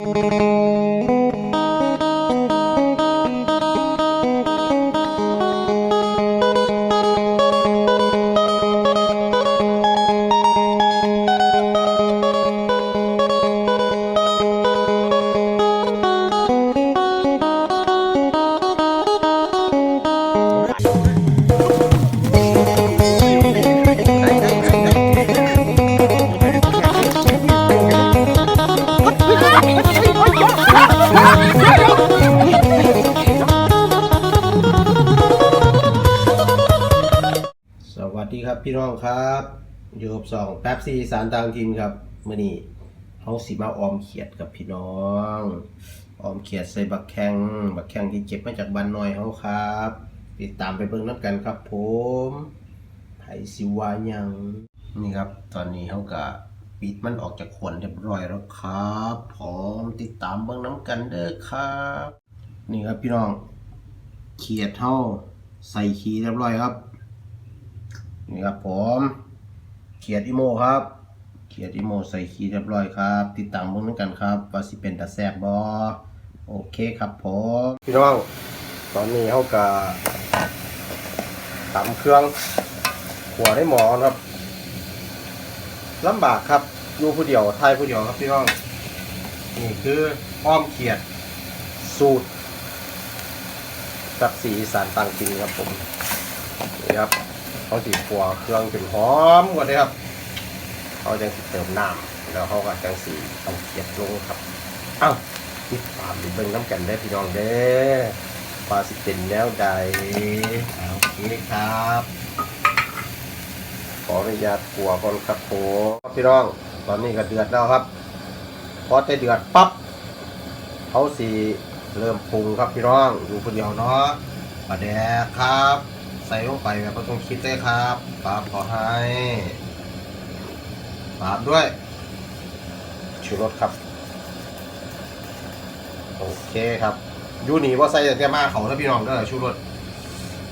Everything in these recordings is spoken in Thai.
สวั ดีครับพี่น้องครับอยู่กับสองแป๊บซีสารต่างทินครับมื่อนี้เฮาสิมาออมเขียดกับพี่น้องออมเขียดใส่บักแข้งบักแข้งที่เก็บมาจากบ้านน้อยเฮาครับ ติดตามไปเบิ่งน้ำกันครับ ผมไผสิวายังนี่ครับ ตอนนี้เฮาก็ปิดมันออกจากขวดเรียบร้อยแล้วครับพร้อมติดตามเบิ่งน้ำกันเด้อครับ นี่ครับพี่น้องเขียดเฮาใส่ขีเรียบร้อยครับ นี่ครับผมเขียดอิโมครับเขียดอิโมใส่ขีเรียบร้อยครับ ติดตามเบิ่งนกันครับ ว่าสิเป็นตาแซบบอโอเคครับผมพี่น้องตอนนี้เขาก็ตำเครื่องหัวได้หมอครับลำบากครับอยู่ผู้เดียวไทยผู้เดียวครับพี่น้องนี่คืออ้อมเขียดสูตรกับสีสานต่างกินครับผมนี่ครับ เขาสีขัวเครื่องจนหอมกว่านี้ครับเขาจังสิเติมน้ำแล้วเขาก็จังสีเอาเก็บลงครับเอ้าติดตามไปเบิ่งน้ำกันได้พี่น้องเด้อปลาสิเป็นแนวใดโอเคครับ ขออนุญาตขัวก่อนครับผมพี่น้อง ตอนนี้ก็เดือดแล้วครับพอจะเดือดปั๊บเขาสีเริ่มปรุงครับพี่น้องอยู่คนเดียวเนาะปลาแดกครับ ใส่ลงไปแบบไม่ต้องคิดเลยครับปาบขอให้ปาบด้วยชูรสครับ โอเคครับยูนี่ว่าใส่แต่มาเขาถ้าพี่น้องก็ชูรส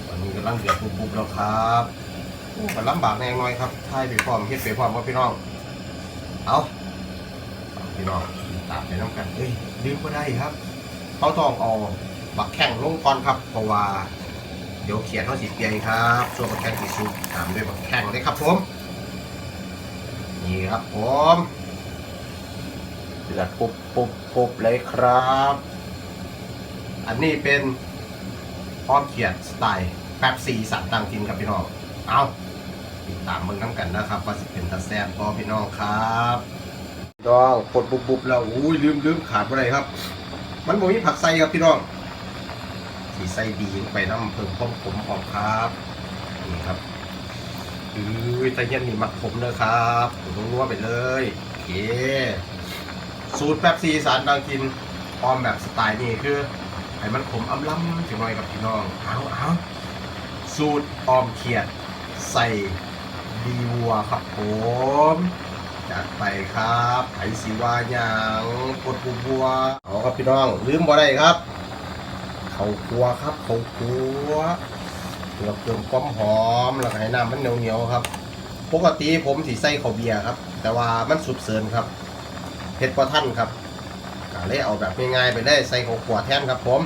ตอนนี้กำลังเดือดปุบๆแล้วครับมันลำบากแน่น้อยครับทายไปพร้อมเฮ็ดไปพร้อมว่าพี่น้อง เอาพี่น้องตามไปน้ำกันเอ้ยลืมก็ได้ครับเขาต้องเอาบักแข้งลงก่อนครับเพราะว่า ดี๋ยวเขียนว่าสิเปียครับส่วนบักแข้งสีซุปตามด้วยบักแข้งเลยครับผมนี่ครับผมเดือดปุ๊บปุ๊บปุ๊บเลยครับ อันนี้เป็นพร้อมเขียนสไตล์แป๊บซีสันต่างกินครับพี่น้อง เอาติดตามมึงน้ำกันนะครับว่าสิเป็นตาแซ่บพอพี่น้องครับต้องปดบุบบุบแล้วอุ้ยลืมลืมขาดอะไรครับ มันบ่มีผักใส่ครับพี่น้อง สีไส้ดีลงไปน้ำเพิ่มความขมหอมครับนี่ครับอือตะเย็นนี่มักผมเลยครับผมต้องนัวไปเลยโอเคสูตรแป๊บซีสารดังกินพร้อมแบบสไตล์นี่คือให้มันขมอำล้ำถึงหน่อยกับพี่น้องเอาเอาสูตรออมเขียด ใส่ดีวัวครับผมจัดไปครับไอซีวาหยางกดบัวบัวเอาครับพี่น้องลืมบ่ได้ครับ เขาคัวครับเขาคัวเราเติมความหอมแล้วให้น้ำมันเหนียวๆครับ ปกติผมสีใส่ข้าวเบียร์ครับ แต่ว่ามันสุดเสริญครับเผ็ดกว่าท่านครับก็เลยเอาแบบง่ายๆไปได้ใส่ข้าวขัวแทนครับ ผม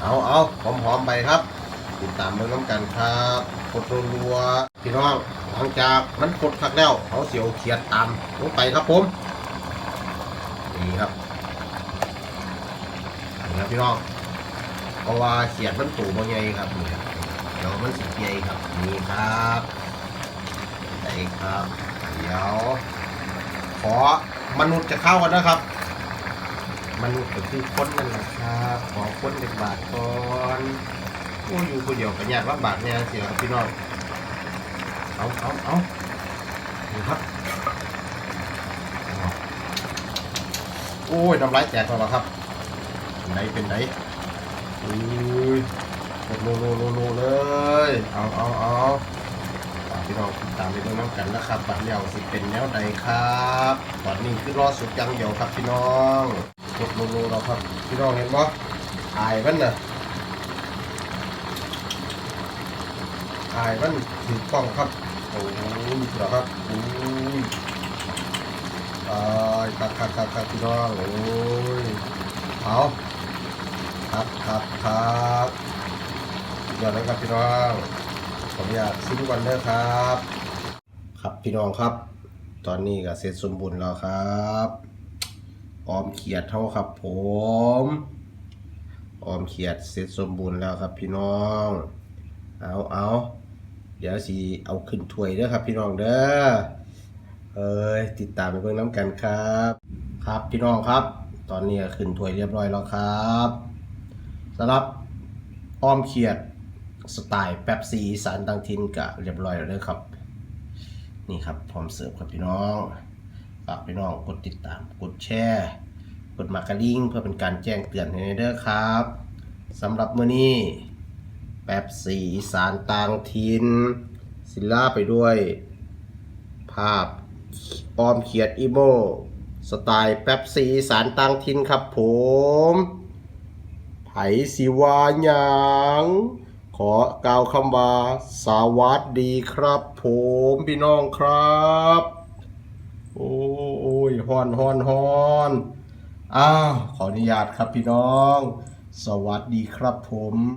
เอาเอาหอมๆไปครับ ติดตามเบิ่งน้ำกันครับกดรัวๆพี่น้องหลังจากมันกดคักแล้วเขาเสียวเขียดตามลงไปครับผมนี่ครับนี่ครับพี่น้อง เพราะว่าเขียดมันตูบ่ไงครับนี่ครับเดี๋ยวมันสิใหญ่ครับนี่ครับได้ครับเดี๋ยวขอมนุษย์จะเข้ากันนะครับ มนุษย์ก็คือคนนั่นแหละครับขอคนเป็นบาทก่อนโอ้ยอยู่คนเดียวกันยากลำบากเนี่ยเสียครับพี่น้องเอาเอาเอานี่ครับโอ้ยน้ำลายแตกแล้วครับไหนเป็นไหน อุ้ยกดโลโลโลโลเลย เอาเอาเอาฝากพี่น้องติดตามไปด้วยน้ำกันนะครับบัตรเดียวสิเป็นแนวใดครับตอนนี้คือรอสุดยังเดียวครับพี่น้องกดโลโลเราครับพี่น้องเห็นปะถ่ายมันน่ะถ่ายมันถือกล้องครับโอ้ยเหรอครับโอ้ยอายครับครับครับครับพี่น้องโอ้ยเอา ครับครับครับเดี๋ยวนครับพี่น้องผมอยากซิ้นวันเด้อครับ ครับพี่น้องครับ ตอนนี้ก็เสร็จสมบูรณ์แล้วครับออมเขียดเท่าครับ ผมออมเขียดเสร็จสมบูรณ์แล้วครับ พี่น้อง เอาเอาเดี๋ยวสิเอาขึ้นถ้วยเด้อครับ พี่น้องเด้อเอ้ยติดตามไปเบิ่งน้ำกันครับ ครับพี่น้องครับ ตอนนี้ก็ขึ้นถ้วยเรียบร้อยแล้วครับ สำหรับอ้อมเขียดสไตล์แป๊บซีสารต่างถิ่นก็เรียบร้อยแล้วเด้อครับ นี่ครับพร้อมเสิร์ฟครับพี่น้องฝากพี่น้องกดติดตามกดแชร์กดมากระดิ่งเพื่อเป็นการแจ้งเตือนให้เด้อครับสำหรับมื้อนี้แป๊บสีสารต่างถิ่นศิลาไปด้วย ภาพออมเขียดอีโมสไตล์แป๊บสีสารต่างถิ่นครับผม ไผสิวาหยังขอกล่าวคำว่าสวัสดีครับ ผมพี่น้องครับ โอ้ยฮอนฮอนฮอนอ้าวขออนุญาตครับพี่น้อง สวัสดีครับผม